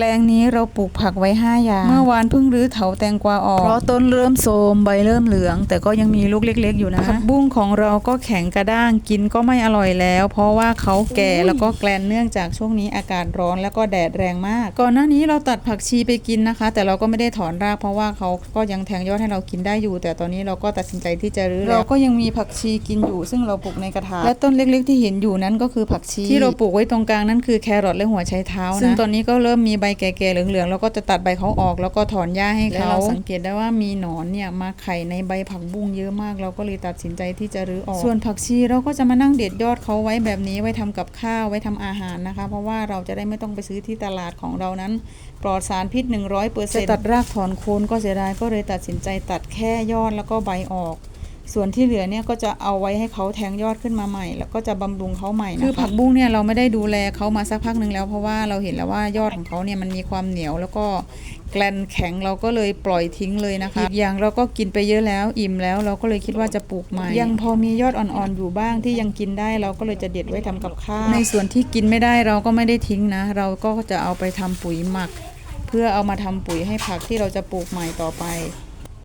แปลงนี้เราปลูกผักไว้ 5 อย่าง เมื่อวานเพิ่งรื้อเถาแตงกวาออก เพราะต้นเริ่มโทรมใบเริ่มเหลือง แต่ก็ยังมีลูกเล็ก ๆ อยู่นะ ผักบุ้งของเราก็แข็งกระด้างกินก็ไม่อร่อยแล้ว เพราะว่าเขาแก่แล้วก็แกลนเนื่องจากช่วงนี้อากาศร้อนแล้วก็แดดแรงมาก ก่อนหน้านี้เราตัดผักชีไปกินนะคะ แต่เราก็ไม่ได้ถอนรากเพราะว่าเขาก็ยังแทงยอดให้เรากินได้อยู่ แต่ตอนนี้เราก็ตัดสินใจที่จะรื้อแล้วเราก็ยังมีผักชีกินอยู่ ซึ่งเราปลูกในกระถางและต้นเล็ก ๆ ที่เห็นอยู่นั้นก็คือผักชีที่เราปลูกไว้ตรงกลางนั่นคือแครอทและหัวไชเท้านะซึ่งตอนนี้ก็เริ่มมีใบแก่ๆเหลืองๆแล้วก็จะตัดใบเขาออก แล้วก็ถอนหญ้าให้เขาเราสังเกตได้ว่ามีหนอนเนี่ยมาไข่ในใบผักบุ้งเยอะมาก เราก็เลยตัดสินใจที่จะรื้อออก ส่วนผักชีเราก็จะมานั่งเด็ดยอดเขาไว้แบบนี้ไว้ทำกับข้าวไว้ทำอาหารนะคะ เพราะว่าเราจะได้ไม่ต้องไปซื้อที่ตลาดของเรานั้น ปลอดสารพิษ 100%เปอร์เซ็นต์ตัดรากถอนโคนก็เสียดายก็เลยตัดสินใจตัดแค่ยอดแล้วก็ใบออก ส่วนที่เหลือเนี่ยก็จะเอาไว้ให้เขาแทงยอดขึ้นมาใหม่ แล้วก็จะบำรุงเขาใหม่นะคะคือผักบุ้งเนี่ยเราไม่ได้ดูแลเขามาสักพักหนึ่งแล้ว เพราะว่าเราเห็นแล้วว่ายอดของเขาเนี่ยมันมีความเหนียว แล้วก็แกลนแข็งเราก็เลยปล่อยทิ้งเลยนะคะอีกอย่างเราก็กินไปเยอะแล้วอิ่มแล้วเราก็เลยคิดว่าจะปลูกใหม่ ยังพอมียอดอ่อนๆอยู่บ้างที่ยังกินได้เราก็เลยจะเด็ดไว้ทำกับข้าวในส่วนที่กินไม่ได้เราก็ไม่ได้ทิ้งนะ เราก็จะเอาไปทำปุ๋ยหมัก เพื่อเอามาทำปุ๋ยให้ผักที่เราจะปลูกใหม่ต่อไป